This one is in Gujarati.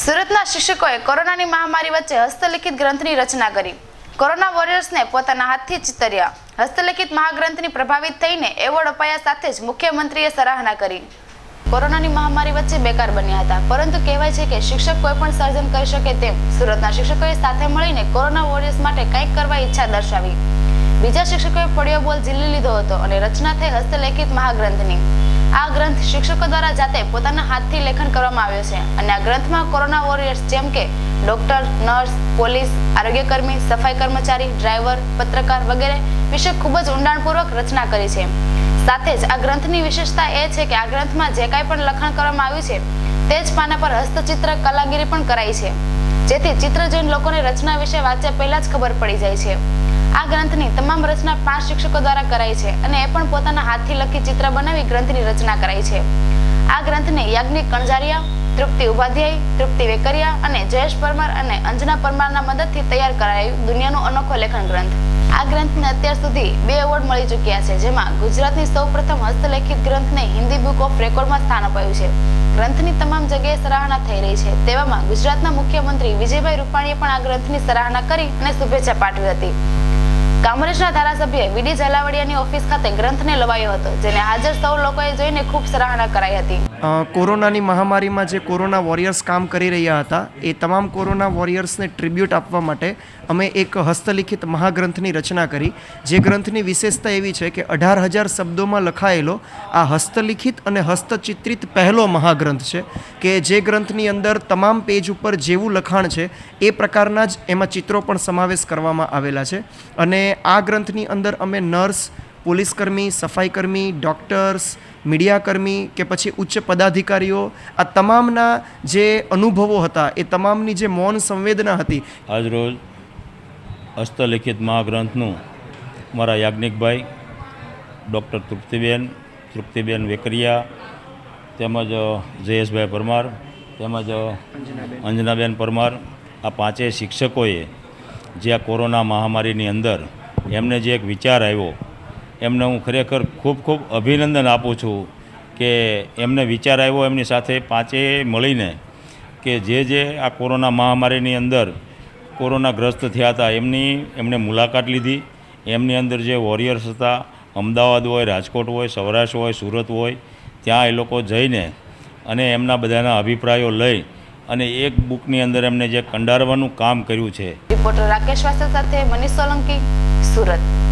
સુરતના શિક્ષકોએ કોરોનાની મહામારી વચ્ચે હસ્તલિખિત ગ્રંથની રચના કરી. કોરોના વોરિયર્સને પોતાના હાથથી ચિતર્યા હસ્તલિખિત મહાગ્રંથની પ્રભાવિત થઈને એવોર્ડ અપાયા સાથે જ મુખ્યમંત્રીએ સરાહના કરી. કોરોનાની મહામારી વચ્ચે બેકાર બન્યા હતા. પરંતુ કહેવાય છે કે શિક્ષક કોઈ પણ સર્જન કરી શકે તેમ સુરતના શિક્ષકોએ સાથે મળીને કોરોના વોરિયર્સ માટે કંઈક કરવા ઈચ્છા દર્શાવી. બીજા શિક્ષકોએ પડ્યો બોલ ઝીલી લીધો હતો અને રચના થઈ હસ્તલેખિત મહાગ્રંથની. આ ગ્રંથ શિક્ષકો દ્વારા જાતે પોતાના હાથથી લેખન કરવામાં આવ્યો છે. અને આ ગ્રંથમાં કોરોના વોરિયર્સ જેમ કે ડોક્ટર, નર્સ, પોલીસ, આરોગ્યકર્મી, સફાઈ કર્મચારી, ડ્રાઈવર, પત્રકાર વગેરે વિશે ખૂબ જ ઊંડાણપૂર્વક રચના કરી છે. સાથે જ આ ગ્રંથની વિશેષતા એ છે કે આ ગ્રંથમાં જે કાંઈ પણ લખાણ કરવામાં આવ્યું છે, તે જ પાના પર હસ્તચિત્ર, કલાગીરી પણ કરાઈ છે. જેથી ચિત્ર જોઈને લોકોને રચના વિશે વાંચ્યા પહેલા જ ખબર પડી જાય છે. આ ગ્રંથની તમામ રચના પાંચ શિક્ષકો દ્વારા કરાઈ છે અને એ પણ પોતાના હાથથી લખી ચિત્ર બનાવી ગ્રંથની રચના કરાઈ છે. આ ગ્રંથને યાજ્ઞિક કણઝારિયા, તૃપ્તિ ઉપાધ્યાય, તૃપ્તિ વેકરિયા અને જયેશ પરમાર અને અંજના પરમારના મદદથી તૈયાર કરાયું દુનિયાનો અનોખો લેખન ગ્રંથ. આ ગ્રંથને અત્યાર સુધી બે એવોર્ડ મળી ચૂક્યા છે, જેમાં ગુજરાતની સૌપ્રથમ હસ્તલેખિત ગ્રંથને હિન્દી બુક ઓફ રેકોર્ડમાં સ્થાન અપાયું છે. ગ્રંથની તમામ જગ્યાએ સરાહના થઈ રહી છે, તેવામાં ગુજરાતના મુખ્યમંત્રી વિજયભાઈ રૂપાણીએ પણ આ ગ્રંથની સરાહના કરી અને શુભેચ્છા પાઠવી હતી. કામરેજના ધારાસભ્ય વીડી ઝાલાવાડિયાની ઓફિસ ખાતે ગ્રંથને લવાયો હતો, જેને હાજર સૌ લોકોએ જોઈને ખૂબ સરાહના કરાઈ હતી. કોરોનાની મહામારીમાં જે કોરોના વોરિયર્સ કામ કરી રહ્યા હતા, એ તમામ કોરોના વોરિયર્સને ટ્રિબ્યુટ આપવા માટે અમે એક હસ્તલિખિત મહાગ્રંથની રચના કરી. જે ગ્રંથની વિશેષતા એવી છે કે અઢાર હજાર શબ્દોમાં લખાયેલો આ હસ્તલિખિત અને હસ્તચિત્રિત પહેલો મહાગ્રંથ છે, કે જે ગ્રંથની અંદર તમામ પેજ ઉપર જેવું લખાણ છે, એ પ્રકારના જ એમાં ચિત્રો પણ સમાવેશ કરવામાં આવેલા છે. અને આ ગ્રંથની અંદર અમે નર્સ, પોલીસકર્મી, સફાઈકર્મી, ડૉક્ટર્સ, મીડિયાકર્મી કે પછી ઉચ્ચ પદાધિકારીઓ, આ તમામના જે અનુભવો હતા, એ તમામની જે મૌન સંવેદના હતી. આજરોજ હસ્તલિખિત મહાગ્રંથનું મારા યાજ્ઞિકભાઈ, ડૉક્ટર તૃપ્તિબેન તૃપ્તિબેન વેકરિયા, તેમજ જયેશભાઈ પરમાર, તેમજ અંજનાબેન પરમાર, આ પાંચેય શિક્ષકોએ જે આ કોરોના મહામારીની અંદર એમને જે એક વિચાર આવ્યો, એમને હું ખરેખર ખૂબ ખૂબ અભિનંદન આપું છું કે એમને વિચાર આવ્યો એમની સાથે પાંચેય મળીને કે જે જે આ કોરોના મહામારીની અંદર કોરોનાગ્રસ્ત થયા હતા, એમની, એમણે મુલાકાત લીધી. એમની અંદર જે વોરિયર્સ હતા, અમદાવાદ હોય, રાજકોટ હોય, સૌરાષ્ટ્ર હોય, સુરત હોય, ત્યાં એ લોકો જઈને અને એમના બધાના અભિપ્રાયો લઈ અને એક બુકની અંદર એમને જે કંડારવાનું કામ કર્યું છે. રિપોર્ટર રાકેશ વાસા સાથે મનીષ સોલંકી. સુરત.